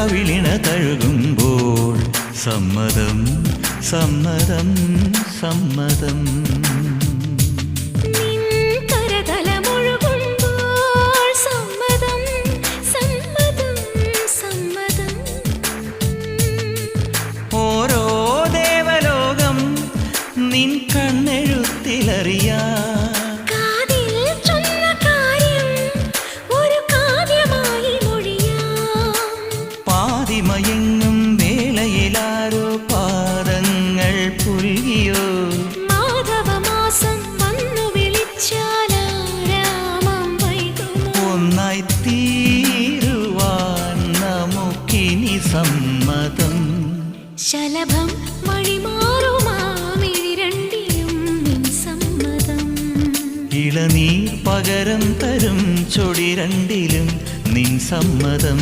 കവിളിണ തഴുകുമ്പോൾ സമ്മതം സമ്മതം സമ്മതം. നിൻ കരതലമൊഴുകുമ്പോൾ സമ്മതം സമ്മതം സമ്മതം. ഓരോ ദേവലോകം നിൻ കണ്ണെഴുത്തിലറിയാം. സമ്മതം. ശലഭം ഇളനീർ പകരം തരും ചൊടി രണ്ടിലും നിൻ സമ്മതം